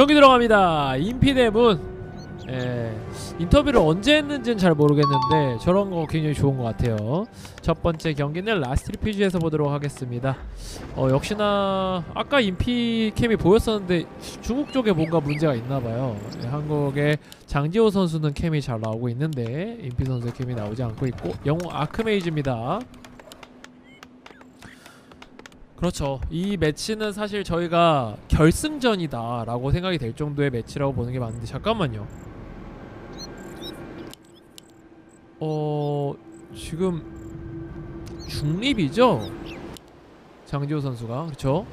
경기 들어갑니다. 인피대문. 예, 인터뷰를 언제 했는지는 잘 모르겠는데 저런 거 굉장히 좋은 것 같아요. 첫 번째 경기는 라스트 리피지에서 보도록 하겠습니다. 어, 역시나 아까 인피 캠이 보였었는데 중국 쪽에 뭔가 문제가 있나 봐요. 예, 한국의 장지호 선수는 캠이 잘 나오고 있는데 인피 선수의 캠이 나오지 않고 있고 영웅 아크메이즈입니다. 그렇죠. 이 매치는 사실 저희가 결승전이다라고 생각이 될 정도의 매치라고 보는 게 맞는데 잠깐만요. 어 지금 중립이죠? 장지호 선수가 그렇죠?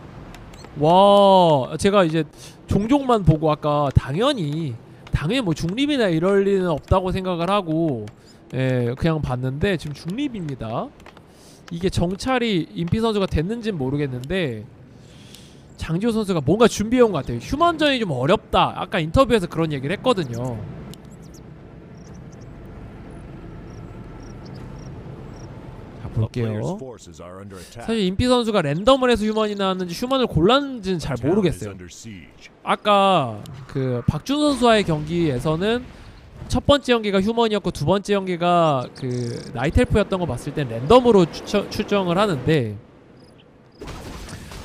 와 제가 이제 종종만 보고 아까 당연히 당연히 뭐 중립이나 이럴 리는 없다고 생각을 하고 예 그냥 봤는데 지금 중립입니다. 이게 정찰이 임피 선수가 됐는지는 모르겠는데 장지호 선수가 뭔가 준비해온 것 같아요. 휴먼전이 좀 어렵다. 아까 인터뷰에서 그런 얘기를 했거든요. 자 볼게요. 사실 임피 선수가 랜덤을 해서 휴먼이 나왔는지 휴먼을 골랐는지는 잘 모르겠어요. 아까 그 박준 선수와의 경기에서는 첫 번째 연기가 휴먼이었고 두 번째 연기가 그 나이텔프였던 거 봤을 땐 랜덤으로 추천, 추정을 하는데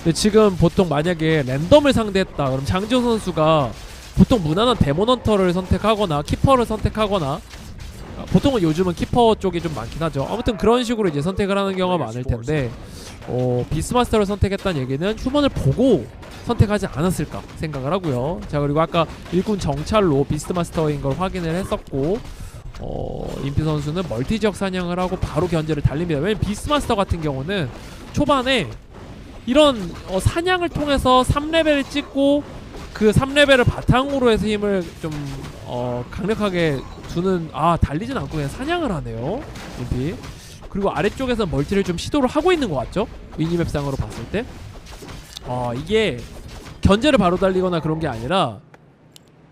근데 지금 보통 만약에 랜덤을 상대했다. 그럼 장지호 선수가 보통 무난한 데모넌터를 선택하거나 키퍼를 선택하거나 아, 보통은 요즘은 키퍼 쪽이 좀 많긴 하죠. 아무튼 그런 식으로 이제 선택을 하는 경우가 많을 텐데 어, 비스마스터를 선택했다는 얘기는 휴먼을 보고 선택하지 않았을까 생각을 하고요. 자 그리고 아까 일군 정찰로 비스마스터인 걸 확인을 했었고 어, 임피 선수는 멀티 지역 사냥을 하고 바로 견제를 달립니다. 왜냐면 비스마스터 같은 경우는 초반에 이런 어, 사냥을 통해서 3레벨을 찍고 그 3레벨을 바탕으로 해서 힘을 좀 어, 강력하게 주는 아 달리진 않고 그냥 사냥을 하네요. 임피. 그리고 아래쪽에서 멀티를 좀 시도를 하고 있는 것 같죠? 미니맵상으로 봤을 때. 어 이게 견제를 바로 달리거나 그런 게 아니라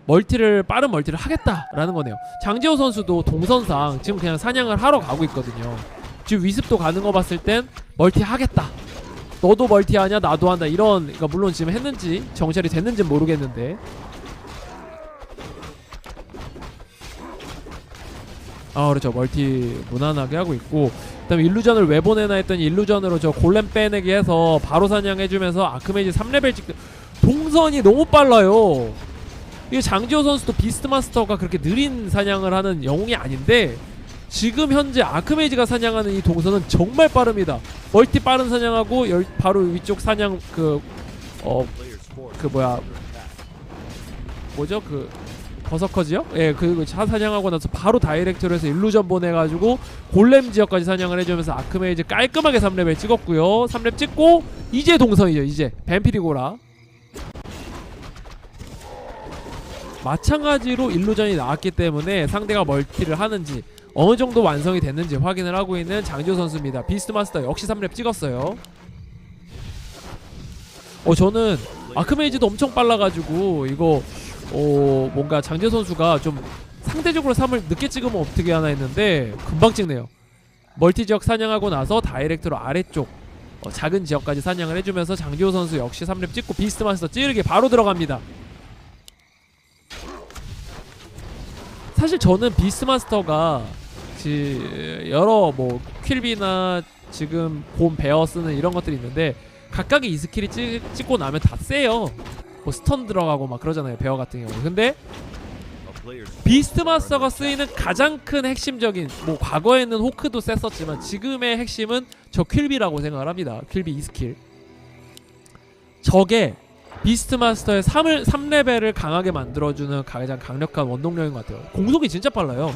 멀티를 빠른 멀티를 하겠다라는 거네요. 장지호 선수도 동선상 지금 그냥 사냥을 하러 가고 있거든요. 지금 위습도 가는 거 봤을 땐 멀티 하겠다. 너도 멀티 하냐 나도 한다 이런 그러니까 물론 지금 했는지 정찰이 됐는지 는 모르겠는데 아 그렇죠 멀티 무난하게 하고 있고 그다음에 일루전을 왜 보내나 했더니 일루전으로 저 골렘 빼내기 해서 바로 사냥해주면서 아크메이지 3레벨 찍 동선이 너무 빨라요. 이게 장지호 선수도 비스트마스터가 그렇게 느린 사냥을 하는 영웅이 아닌데 지금 현재 아크메이지가 사냥하는 이 동선은 정말 빠릅니다. 멀티 빠른 사냥하고 열, 바로 위쪽 사냥 그 어 그 뭐야. 뭐죠? 그 버서커지요? 예, 그차 사냥하고 나서 바로 다이렉트로 해서 일루전 보내가지고 골렘 지역까지 사냥을 해주면서 아크메이즈 깔끔하게 3레벨 찍었고요. 3렙 찍고 이제 동선이죠 이제. 뱀피리고라. 마찬가지로 일루전이 나왔기 때문에 상대가 멀티를 하는지 어느 정도 완성이 됐는지 확인을 하고 있는 장지호 선수입니다. 비스트마스터 역시 3렙 찍었어요. 어 저는 아크메이즈도 엄청 빨라가지고 이거 어 뭔가 장재 선수가 좀 상대적으로 3을 늦게 찍으면 어떻게 하나 했는데 금방 찍네요. 멀티 지역 사냥하고 나서 다이렉트로 아래쪽 어, 작은 지역까지 사냥을 해주면서 장지호 선수 역시 3렙 찍고 비스트마스터 찌르게 바로 들어갑니다. 사실 저는 비스트마스터가 지 여러 뭐 퀼비나 지금 본 베어 쓰는 이런 것들이 있는데 각각의 이 스킬이 찍, 찍고 나면 다 세요. 뭐 스턴 들어가고 막 그러잖아요. 베어 같은 경우. 근데 비스트마스터가 쓰이는 가장 큰 핵심적인 뭐 과거에는 호크도 셌었지만 지금의 핵심은 저 퀼비라고 생각을 합니다. 퀼비 2스킬. 저게 비스트마스터의 3을 3레벨을 강하게 만들어주는 가장 강력한 원동력인 것 같아요. 공속이 진짜 빨라요.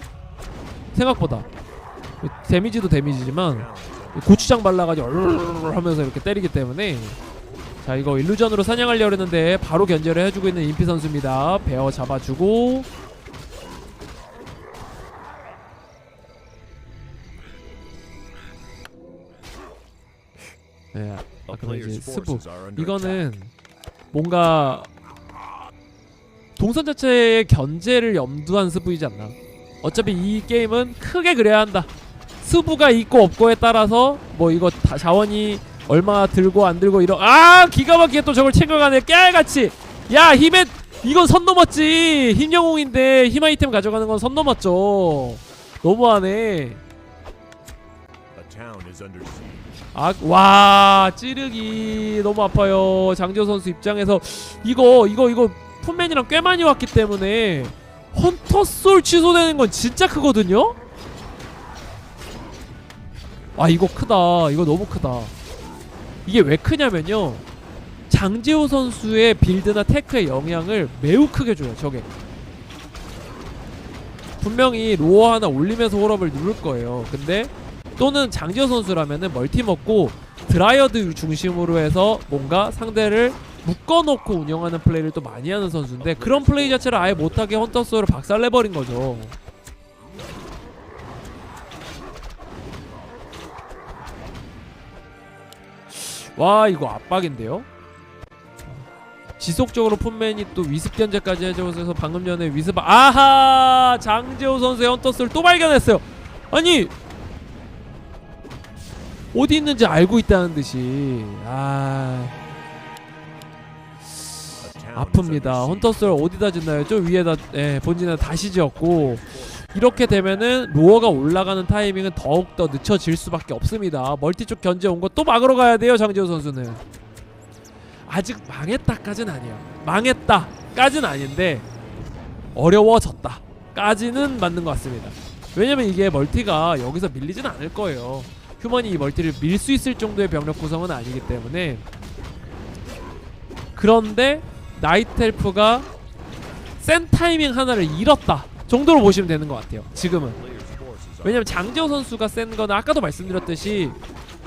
생각보다. 데미지도 데미지지만 고추장 발라가지고 얼르르르 하면서 이렇게 때리기 때문에 자 이거 일루전으로 사냥하려고 했는데 바로 견제를 해주고 있는 인피 선수입니다. 베어 잡아주고. 네 아까 이제 스부. 이거는 뭔가 동선 자체의 견제를 염두한 스부이지 않나? 어차피 이 게임은 크게 그래야 한다. 스부가 있고 없고에 따라서 뭐 이거 다 자원이 얼마 들고 안 들고 이런 아 기가 막히게 또 저걸 챙겨가네. 깨알같이. 야 힘에 이건 선 넘었지. 힘영웅인데 힘 아이템 가져가는 건 선 넘었죠. 너무하네. 아, 와 찌르기. 너무 아파요. 장지호 선수 입장에서. 이거 이거 이거 푼맨이랑 꽤 많이 왔기 때문에 헌터솔 취소되는 건 진짜 크거든요? 아 이거 크다. 이거 너무 크다 이게 왜 크냐면요. 장지호 선수의 빌드나 테크의 영향을 매우 크게 줘요 저게. 분명히 로어 하나 올리면서 홀업을 누를 거예요. 근데 또는 장지호 선수라면은 멀티 먹고 드라이어드 중심으로 해서 뭔가 상대를 묶어놓고 운영하는 플레이를 또 많이 하는 선수인데 그런 플레이 자체를 아예 못하게 헌터스로 박살내버린 거죠. 와 이거 압박인데요? 지속적으로 풋맨이 또 위습 견제까지 해줘서 방금 전에 위습 아하 장재호 선수의 헌터스를 또 발견했어요. 아니 어디 있는지 알고 있다는 듯이 아 아픕니다. 헌터스를 어디다 짓나요? 좀 위에다 예, 본진에 다시 지었고 이렇게 되면은 로어가 올라가는 타이밍은 더욱 더 늦춰질 수밖에 없습니다. 멀티 쪽 견제 온 거 또 막으러 가야 돼요, 장지호 선수는. 아직 망했다까진 아니에요. 망했다까진 아닌데 어려워졌다 까지는 맞는 것 같습니다. 왜냐면 이게 멀티가 여기서 밀리진 않을 거예요. 휴먼이 이 멀티를 밀 수 있을 정도의 병력 구성은 아니기 때문에 그런데 나이텔프가 센 타이밍 하나를 잃었다 정도로 보시면 되는 것 같아요. 지금은 왜냐면 장지호 선수가 센 거는 아까도 말씀드렸듯이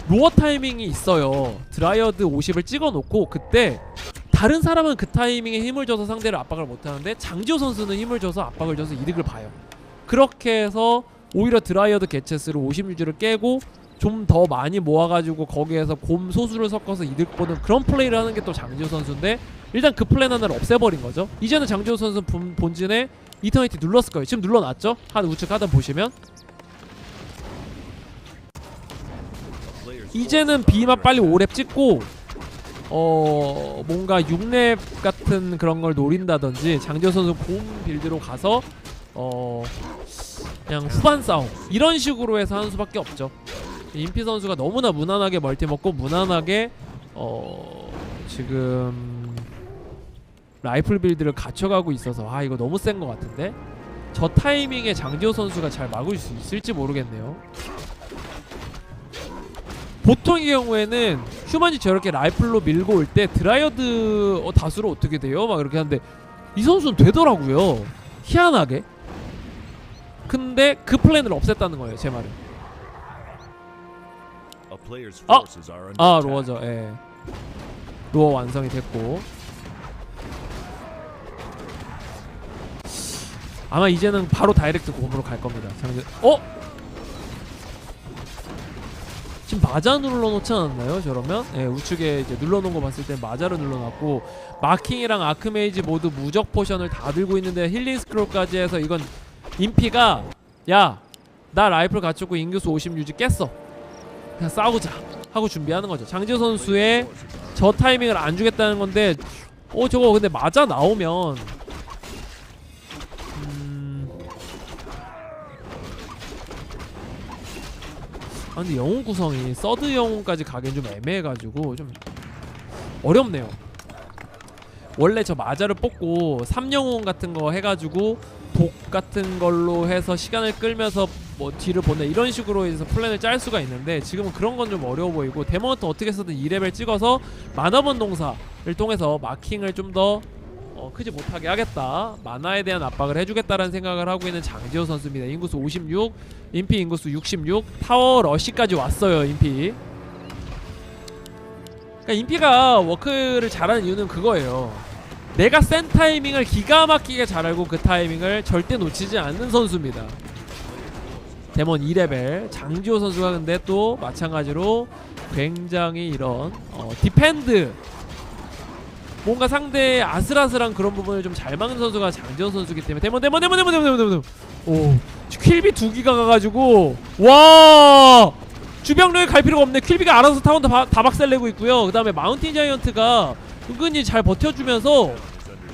로어 타이밍이 있어요. 드라이어드 50을 찍어놓고 그때 다른 사람은 그 타이밍에 힘을 줘서 상대를 압박을 못하는데 장지호 선수는 힘을 줘서 압박을 줘서 이득을 봐요. 그렇게 해서 오히려 드라이어드 개체스를 50 유지를 깨고 좀 더 많이 모아가지고 거기에서 곰 소수를 섞어서 이득 보는 그런 플레이를 하는 게 또 장지호 선수인데 일단 그 플랜 하나를 없애버린 거죠. 이제는 장지호 선수 본, 본진에 이터니티 눌렀을 거예요. 지금 눌러놨죠? 한 우측 하단 보시면 이제는 under 빨리 attack. 5렙 찍고 어 뭔가 6렙 같은 그런 걸 노린다든지 장지호 선수 곰 빌드로 가서 어 그냥 후반 싸움 이런 식으로 해서 하는 수밖에 없죠. 임피 선수가 너무나 무난하게 멀티 먹고 무난하게 어 지금 라이플 빌드를 갖춰가고 있어서 아 이거 너무 센 것 같은데 저 타이밍에 장지호 선수가 잘 막을 수 있을지 모르겠네요. 보통의 경우에는 휴먼이 저렇게 라이플로 밀고 올 때 드라이어드 어, 다수로 어떻게 돼요? 막 이렇게 하는데 이 선수는 되더라고요. 희한하게. 근데 그 플랜을 없앴다는 거예요, 제 말은. 아! 아. 로어죠. 예. 로어 완성이 됐고. 아마 이제는 바로 다이렉트 곰으로 갈 겁니다. 장전. 어? 지금 마자 눌러놓지 않았나요? 저러면 예, 우측에 이제 눌러놓은 거 봤을 때 마자를 눌러놨고 마킹이랑 아크메이지 모두 무적 포션을 다 들고 있는데 힐링 스크롤까지 해서 이건 인피가 야 나 라이플 갖추고 인규수 50 유지 깼어 그냥 싸우자 하고 준비하는 거죠. 장지호 선수의 저 타이밍을 안 주겠다는 건데 어 저거 근데 맞아 나오면 아 근데 영웅 구성이 서드 영웅까지 가긴 좀 애매해가지고 좀 어렵네요. 원래 저 마자를 뽑고 3영웅 같은 거 해가지고 독 같은 걸로 해서 시간을 끌면서 뭐 뒤를 보내 이런 식으로 해서 플랜을 짤 수가 있는데 지금은 그런 건 좀 어려워 보이고 데모한테 어떻게 해서든 2레벨 찍어서 만화번 동사를 통해서 마킹을 좀더 어, 크지 못하게 하겠다. 만화에 대한 압박을 해주겠다라는 생각을 하고 있는 장지호 선수입니다. 인구수 56 인피 인구수 66 타워 러시까지 왔어요 인피. 그러니까 인피가 워크를 잘하는 이유는 그거예요. 내가 센 타이밍을 기가 막히게 잘 알고 그 타이밍을 절대 놓치지 않는 선수입니다. 데몬 2레벨. 장지호 선수가 근데 또 마찬가지로 굉장히 이런 어, 디펜드 뭔가 상대의 아슬아슬한 그런 부분을 좀 잘 막는 선수가 장지호 선수기 때문에. 데몬 데몬 데몬 데몬 데몬 데몬 데몬. 오. 퀼비 두 기가 가가지고. 와! 주병력에 갈 필요가 없네. 퀼비가 알아서 타운도 다 박살내고 있고요. 그 다음에 마운틴 자이언트가 은근히 잘 버텨주면서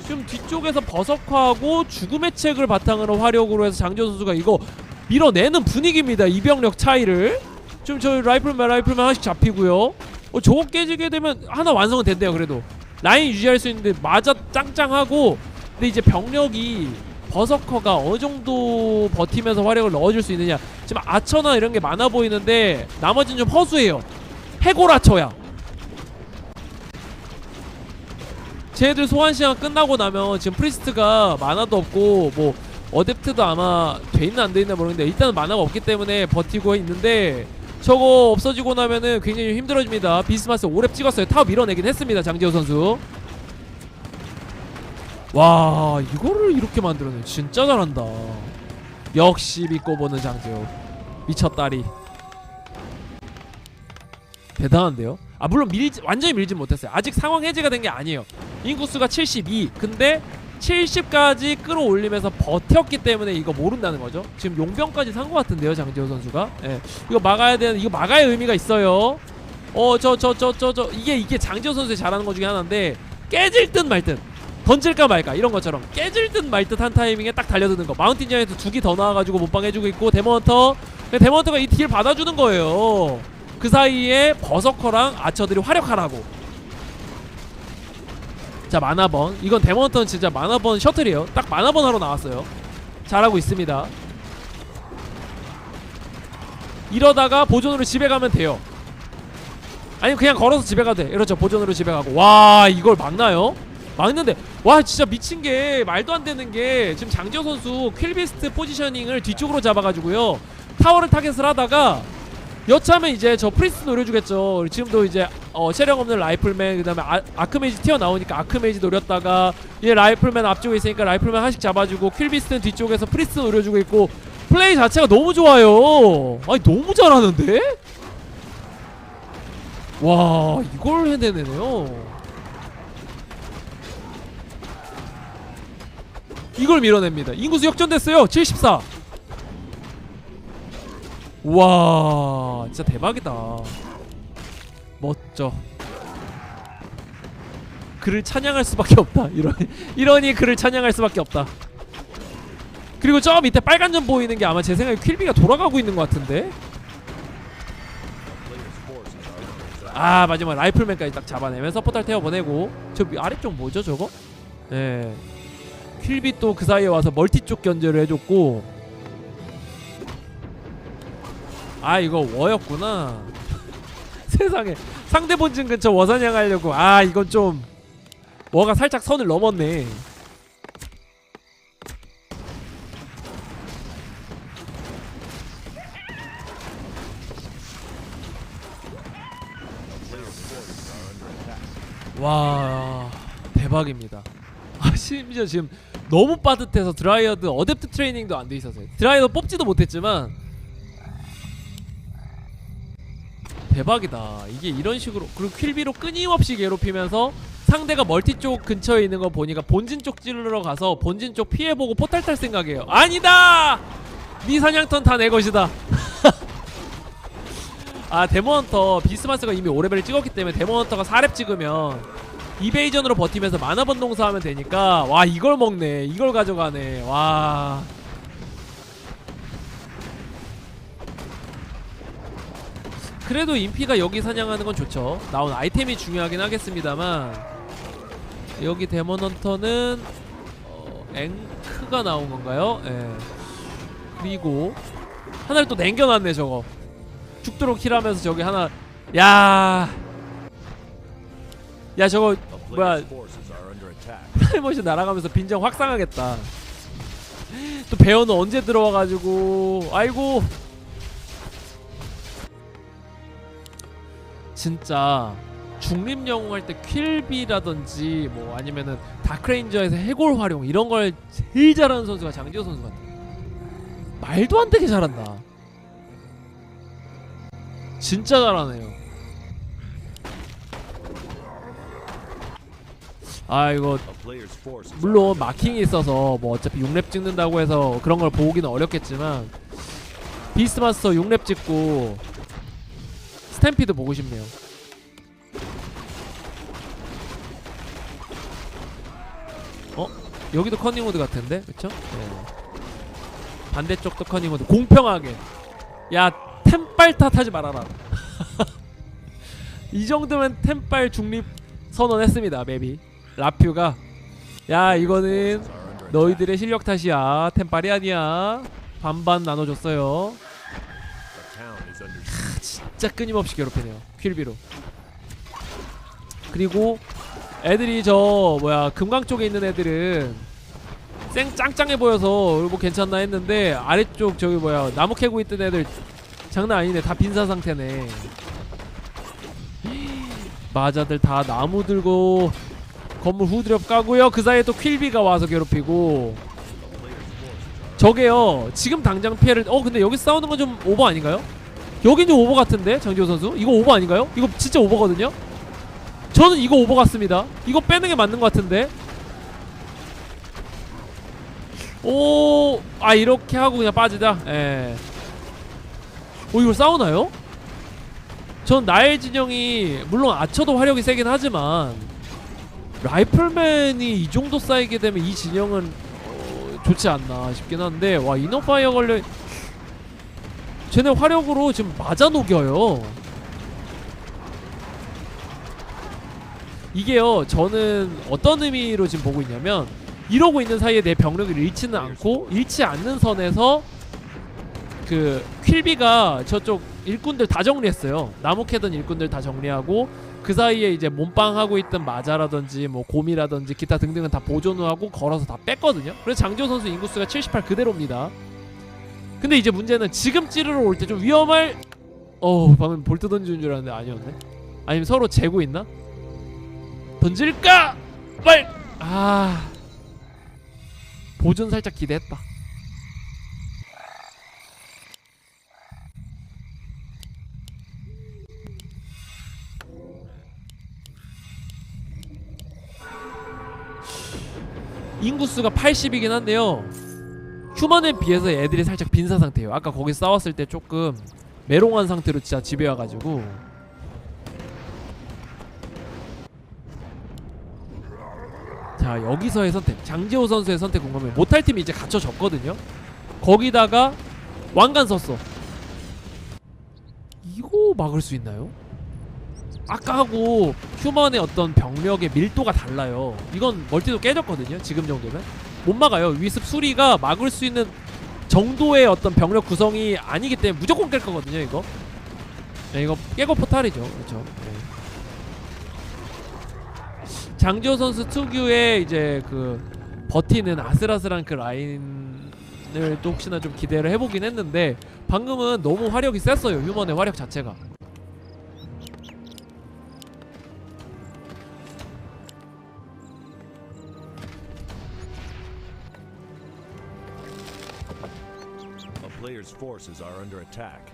좀 뒤쪽에서 버석화하고 죽음의 책을 바탕으로 화력으로 해서 장지호 선수가 이거 밀어내는 분위기입니다. 이병력 차이를. 좀 저희 라이플맨 라이플맨 하나씩 잡히고요. 어, 저거 깨지게 되면 하나 완성은 된대요. 그래도 라인 유지할 수 있는데 맞아 짱짱하고 근데 이제 병력이 버서커가 어느 정도 버티면서 화력을 넣어줄 수 있느냐. 지금 아처나 이런 게 많아 보이는데 나머지는 좀 허수예요. 해골아처야. 쟤들 소환 시간 끝나고 나면 지금 프리스트가 만화도 없고 뭐 어댑트도 아마 돼 있나 안돼 있나 모르겠는데 일단은 만화가 없기 때문에 버티고 있는데 저거 없어지고 나면은 굉장히 좀 힘들어집니다. 비스마스 5렙 찍었어요. 타워 밀어내긴 했습니다 장지호 선수. 와 이거를 이렇게 만들어내 진짜 잘한다. 역시 믿고 보는 장지호. 미쳤다리. 대단한데요? 아 물론 밀지 완전히 밀진 못했어요. 아직 상황 해제가 된 게 아니에요. 인구수가 72 근데 70까지 끌어올리면서 버텼기 때문에 이거 모른다는 거죠? 지금 용병까지 산 것 같은데요 장지호 선수가? 예. 이거 막아야 되는 이거 막아야 의미가 있어요. 어 저 저 저 저 저 이게 이게 장지호 선수의 잘하는 것 중에 하나인데 깨질 듯 말 듯 던질까 말까 이런 것처럼 깨질 듯 말 듯 한 타이밍에 딱 달려드는 거. 마운틴 장에서 두기 더 나와가지고 못방해주고 있고 데몬헌터. 데몬헌터가 이 딜 받아주는 거예요. 그 사이에 버서커랑 아처들이 활약하라고 자 마나번. 이건 데몬헌터는 진짜 마나번 셔틀이에요. 딱 마나번 하러 나왔어요. 잘하고 있습니다. 이러다가 보존으로 집에 가면 돼요. 아니 그냥 걸어서 집에 가도 돼. 이렇죠. 보존으로 집에 가고. 와 이걸 막나요? 막는데. 와 진짜 미친 게 말도 안 되는 게 지금 장지호 선수 퀼비스트 포지셔닝을 뒤쪽으로 잡아가지고요. 타워를 타겟을 하다가 여차하면 이제 저 프리스 노려주겠죠. 지금도 이제 어 체력 없는 라이플맨 그 다음에 아, 아크메이지 튀어나오니까 아크메이지 노렸다가 얘 라이플맨 앞쪽에 있으니까 라이플맨 하나씩 잡아주고 퀼비스는 뒤쪽에서 프리스 노려주고 있고 플레이 자체가 너무 좋아요. 아니 너무 잘하는데? 와 이걸 해내네요. 이걸 밀어냅니다. 인구수 역전됐어요. 74 와 진짜 대박이다. 멋져. 그를 찬양할 수밖에 없다. 이러니 이러니 그를 찬양할 수밖에 없다. 그리고 저 밑에 빨간 점 보이는 게 아마 제 생각에 퀼비가 돌아가고 있는 것 같은데. 아 마지막 라이플맨까지 딱 잡아내면서 포탈 태워 보내고. 저 위- 아래쪽 뭐죠 저거? 예. 퀼비 또 그 사이에 와서 멀티 쪽 견제를 해줬고 아 이거 워였구나 세상에 상대 본진 근처 워사냥 하려고 아 이건 좀 워가 살짝 선을 넘었네 와 대박입니다. 아 심지어 지금 너무 빠듯해서 드라이어드 어댑트 트레이닝도 안 돼 있어서요. 드라이어드 뽑지도 못했지만 대박이다. 이게 이런 식으로 그리고 퀼비로 끊임없이 괴롭히면서 상대가 멀티 쪽 근처에 있는 거 보니까 본진 쪽 찌르러 가서 본진 쪽 피해보고 포탈 탈 생각이에요. 아니다. 네 사냥턴 다 내 것이다. 아 데모헌터 비스마스가 이미 5레벨을 찍었기 때문에 데모헌터가 4렙 찍으면 이베이전으로 버티면서 만화 번동사 하면 되니까 와 이걸 먹네 이걸 가져가네 와 그래도 인피가 여기 사냥하는 건 좋죠. 나온 아이템이 중요하긴 하겠습니다만. 여기 데모헌터는 어, 앵크가 나온 건가요? 예. 그리고 하나를 또 남겨놨네 저거. 죽도록 힐하면서 저기 하나. 야. 야 저거 뭐야. 타이머시 날아가면서 빈정 확 상하겠다. 또 배어는 언제 들어와가지고. 아이고 진짜 중립 영웅 할 때 퀼비라든지 뭐 아니면은 다크레인저에서 해골 활용 이런 걸 제일 잘하는 선수가 장지호 선수 같아. 말도 안 되게 잘한다. 진짜 잘하네요. 아 이거 물론 마킹이 있어서 뭐 어차피 6렙 찍는다고 해서 그런 걸 보기는 어렵겠지만 비스마스터 6렙 찍고 스탬피드 보고 싶네요. 어? 여기도 커닝우드 같은데? 그쵸? 네. 반대쪽도 커닝우드 공평하게 야 템빨 탓하지 말아라 이 정도면 템빨 중립 선언했습니다 맵이 라퓨가 야 이거는. 너희들의 실력 탓이야 템빨이 아니야 반반 나눠줬어요 The town is under siege. 진짜 끊임없이 괴롭히네요. 퀼비로. 그리고 애들이 저 뭐야 금강 쪽에 있는 애들은 쌩 짱짱해 보여서 뭐 괜찮나 했는데 아래쪽 저기 뭐야 나무 캐고 있던 애들 장난 아니네. 다 빈사 상태네. 마자들 다 나무 들고 건물 후드렵 까고요. 그 사이에 또 퀼비가 와서 괴롭히고. 저게요 지금 당장 피해를 어 근데 여기 싸우는 건 좀 오버 아닌가요? 여긴 좀 오버 같은데 장지호 선수 이거 오버 아닌가요? 이거 진짜 오버거든요. 저는 이거 오버 같습니다. 이거 빼는 게 맞는 것 같은데. 오, 아 이렇게 하고 그냥 빠지다. 예. 오 이걸 싸우나요? 전 나의 진영이 물론 아처도 화력이 세긴 하지만 라이플맨이 이 정도 쌓이게 되면 이 진영은 어, 좋지 않나 싶긴 한데 와 이너파이어 걸려 쟤네 화력으로 지금 맞아 녹여요. 이게요, 저는 어떤 의미로 지금 보고 있냐면 이러고 있는 사이에 내 병력을 잃지는 않고 잃지 않는 선에서 그 퀼비가 저쪽 일꾼들 다 정리했어요. 나무 캐던 일꾼들 다 정리하고 그 사이에 이제 몸빵하고 있던 마자라든지 뭐 곰이라든지 기타 등등은 다 보존하고 걸어서 다 뺐거든요. 그래서 장지호 선수 인구수가 78 그대로입니다. 근데 이제 문제는 지금 찌르러 올 때 좀 위험할 어 방금 볼트 던지는 줄 알았는데 아니었네. 아니면 서로 재고 있나? 던질까? 말 아. 보존 살짝 기대했다. 인구수가 80이긴 한데요 휴먼에 비해서 애들이 살짝 빈사 상태예요. 아까 거기 싸웠을 때 조금 메롱한 상태로 진짜 집에 와가지고 자 여기서의 선택 장재호 선수의 선택 공감해 못할 팀이 이제 갖춰졌거든요. 거기다가 왕관 썼어. 이거 막을 수 있나요? 아까하고 휴먼의 어떤 병력의 밀도가 달라요. 이건 멀티도 깨졌거든요. 지금 정도면. 못 막아요. 위습 수리가 막을 수 있는 정도의 어떤 병력 구성이 아니기 때문에 무조건 깰 거거든요. 이거. 네, 이거 깨고 포탈이죠. 그렇죠. 네. 장지호 선수 특유의 이제 그 버티는 아슬아슬한 그 라인을 또 혹시나 좀 기대를 해보긴 했는데 방금은 너무 화력이 셌어요. 휴먼의 화력 자체가. Player's forces are under attack.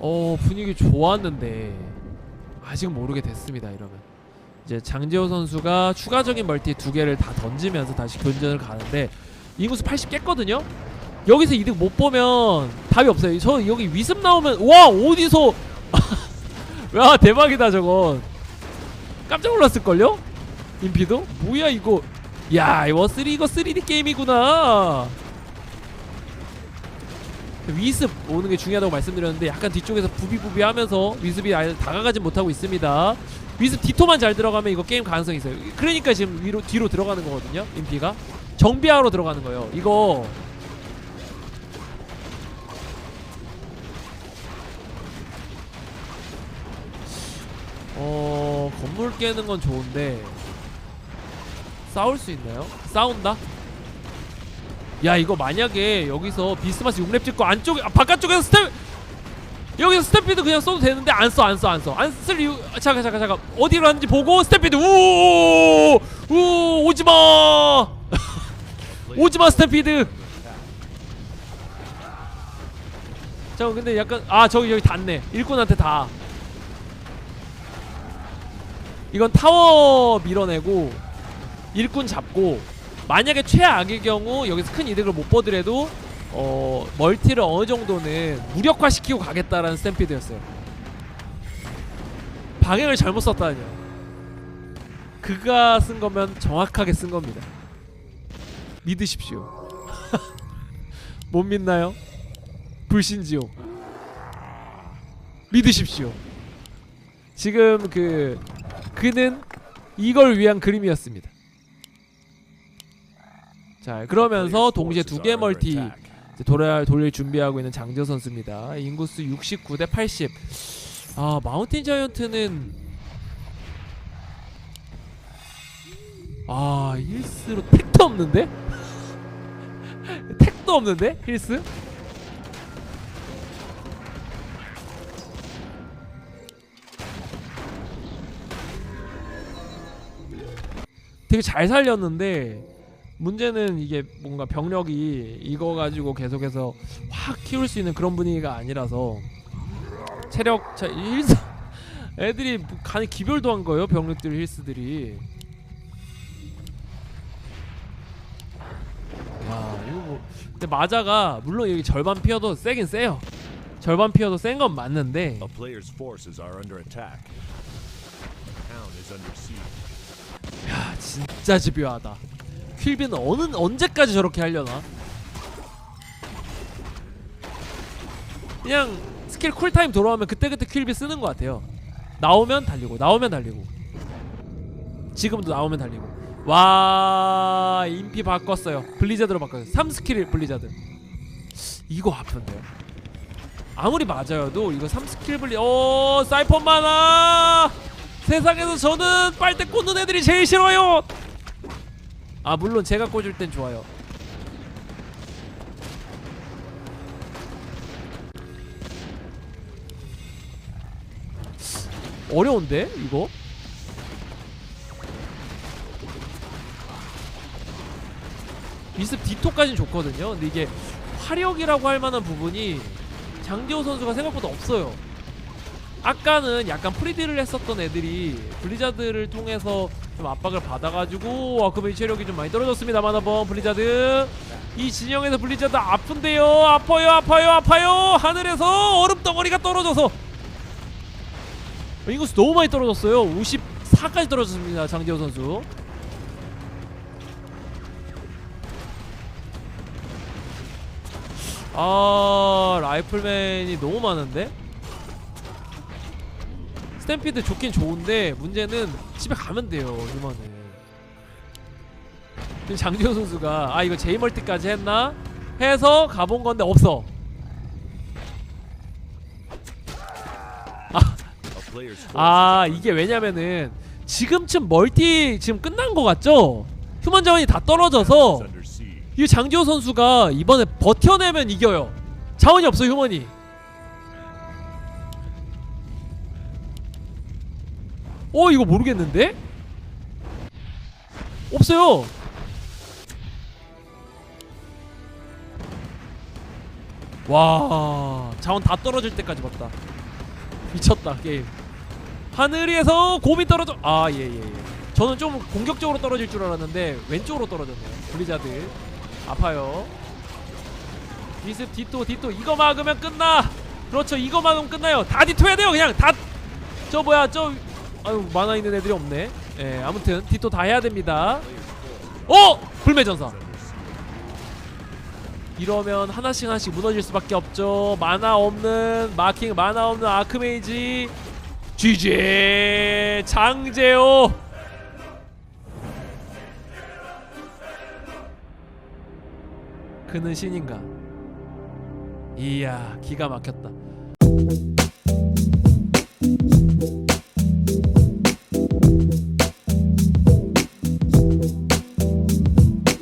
어 분위기 좋았는데 아직 모르게 됐습니다 이러면. 이제 장재호 선수가 추가적인 멀티 두 개를 다 던지면서 다시 견전을 가는데 인구수 80 깼거든요? 여기서 이득 못 보면 답이 없어요. 저 여기 위습 나오면 와 어디서? 와 대박이다 저건. 깜짝 놀랐을걸요? 인피도? 뭐야 이거? 야 이거 3 이거 3D 게임이구나 위습 오는 게 중요하다고 말씀드렸는데 약간 뒤쪽에서 부비부비 하면서 위습이 아예 다가가지 못하고 있습니다. 위습 디토만 잘 들어가면 이거 게임 가능성이 있어요. 그러니까 지금 위로 뒤로 들어가는 거거든요. 인피가 정비하러 들어가는 거예요. 이거 어 건물 깨는 건 좋은데 싸울 수 있나요? 싸운다? 야 이거 만약에 여기서 비스마스 6렙 찍고 안쪽에 아, 바깥쪽에서 스텝 여기서 스태피드 그냥 써도 되는데 안 써 안 써 안 써. 안 쓸 이유 아, 잠깐 잠깐 잠깐. 어디로 하는지 보고 스태피드. 우우 오지마! 오지마 스태피드. 자 근데 약간 아 저기 여기 닿네. 일꾼한테 다 이건 타워 밀어내고 일꾼 잡고 만약에 최악의 경우 여기서 큰 이득을 못 보더라도 어 멀티를 어느 정도는 무력화시키고 가겠다라는 스탬피드였어요. 방향을 잘못 썼다니요. 그가 쓴 거면 정확하게 쓴 겁니다. 믿으십시오. 못 믿나요? 불신지옥. 믿으십시오. 지금 그 그는 이걸 위한 그림이었습니다. 자 그러면서 동시에 두 개 멀티 돌아 돌릴 준비하고 있는 장지호 선수입니다. 인구수 69 대 80. 아 마운틴 자이언트는 아 힐스로 택도 없는데? 택도 없는데 힐스? 되게 잘 살렸는데 문제는 이게 뭔가 병력이 이거 가지고 계속해서 확 키울 수 있는 그런 분위기가 아니라서 체력 차 힐스 애들이 뭐 간이 기별도 한 거예요 병력들 힐스들이 야 이거 뭐 근데 마자가 물론 여기 절반 피어도 세긴 세요 절반 피어도 센 건 맞는데 A player's forces are under attack. The town is under siege. 야 진짜 집요하다 퀼비는 어느 언제까지 저렇게 하려나? 그냥 스킬 쿨타임 돌아오면 그때그때 퀼비 쓰는 것 같아요. 나오면 달리고 나오면 달리고. 지금도 나오면 달리고. 와 인피 바꿨어요. 블리자드로 바꿨어요. 3스킬 블리자드. 이거 아픈데요? 아무리 맞아요도 이거 3스킬 블리 오 사이펀 많아 세상에서 저는 빨대 꽂는 애들이 제일 싫어요 아 물론 제가 꽂을 땐 좋아요. 어려운데 이거? 미습 디토까지는 좋거든요. 근데 이게 화력이라고 할 만한 부분이 장기호 선수가 생각보다 없어요. 아까는 약간 프리딜을 했었던 애들이 블리자드를 통해서 좀 압박을 받아가지고 와크베이 체력이 좀 많이 떨어졌습니다 마나범 블리자드. 이 진영에서 블리자드 아픈데요. 아파요 아파요 아파요. 하늘에서 얼음 덩어리가 떨어져서. 인구수 너무 많이 떨어졌어요. 54까지 떨어졌습니다 장지호 선수. 아 라이플맨이 너무 많은데 스탬피드 좋긴 좋은데 문제는 집에 가면 돼요 휴먼은 지금 장지호 선수가 아 이거 제이멀티까지 했나? 해서 가본 건데 없어. 아 are 이게 왜냐면은 지금쯤 멀티 지금 끝난 거 같죠? 휴먼 자원이 다 떨어져서. 이 장지호 선수가 이번에 버텨내면 이겨요. 자원이 없어 휴먼이 어 이거 모르겠는데? 없어요. 와 자원 다 떨어질 때까지 봤다. 미쳤다 게임. 하늘 위에서 곰이 떨어져 아 예 예예. 저는 좀 공격적으로 떨어질 줄 알았는데 왼쪽으로 떨어졌네요. 블리자드. 아파요. 미습 디토 디토. 이거 막으면 끝나. 그렇죠 이거 막으면 끝나요. 다 디토해야 돼요 그냥. 다 저 뭐야 저 아유 만화 있는 애들이 없네. 예 아무튼 디토 다 해야 됩니다. 어? 불매전사. 이러면 하나씩 하나씩 무너질 수밖에 없죠. 만화 없는 마킹 만화 없는 아크메이지. GG 장재호. 그는 신인가? 이야 기가 막혔다